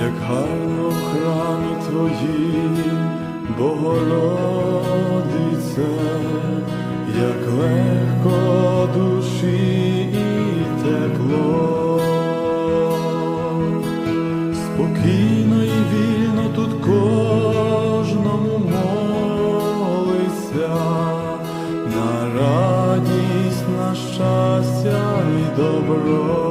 як гарно в храмі твоїм, Богородице, як легко душі і тепло, спокійно і вільно тут кожному молиться, на радість, на щастя і добро.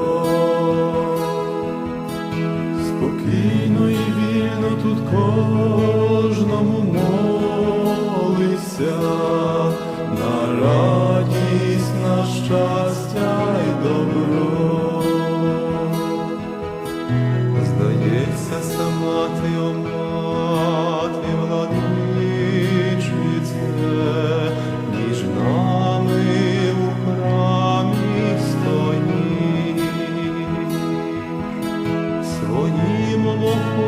como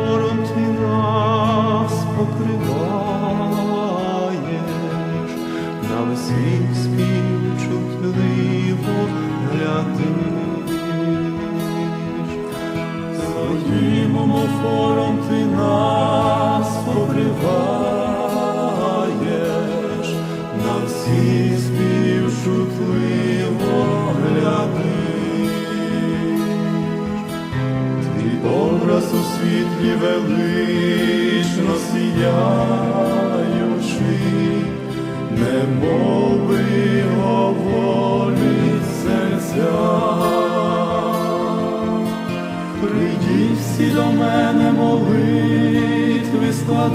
Ти до мене молитви складаючи,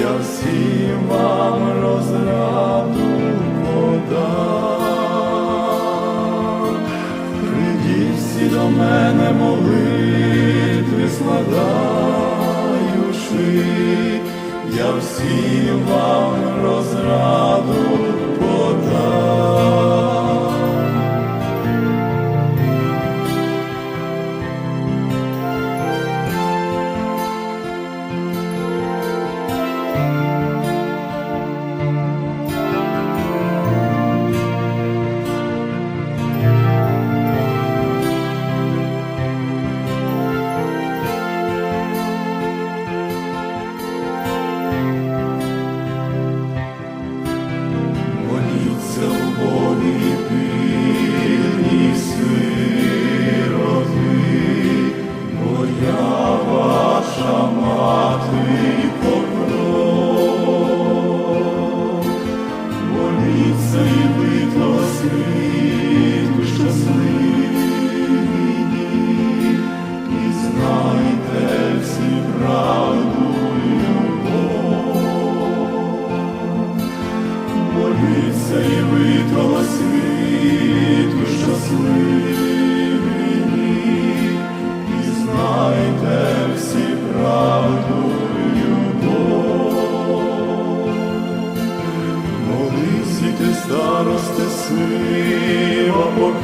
я всім вам розраду подам. Придіть всі до мене молитви складаючи, я всім вам розраду.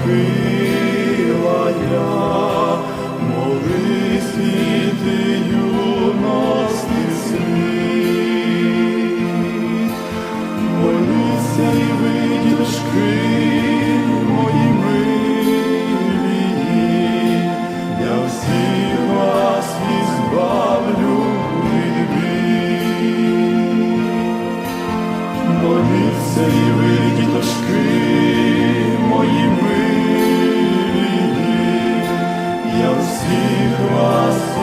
be. He was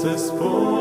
серце сповнюється миром.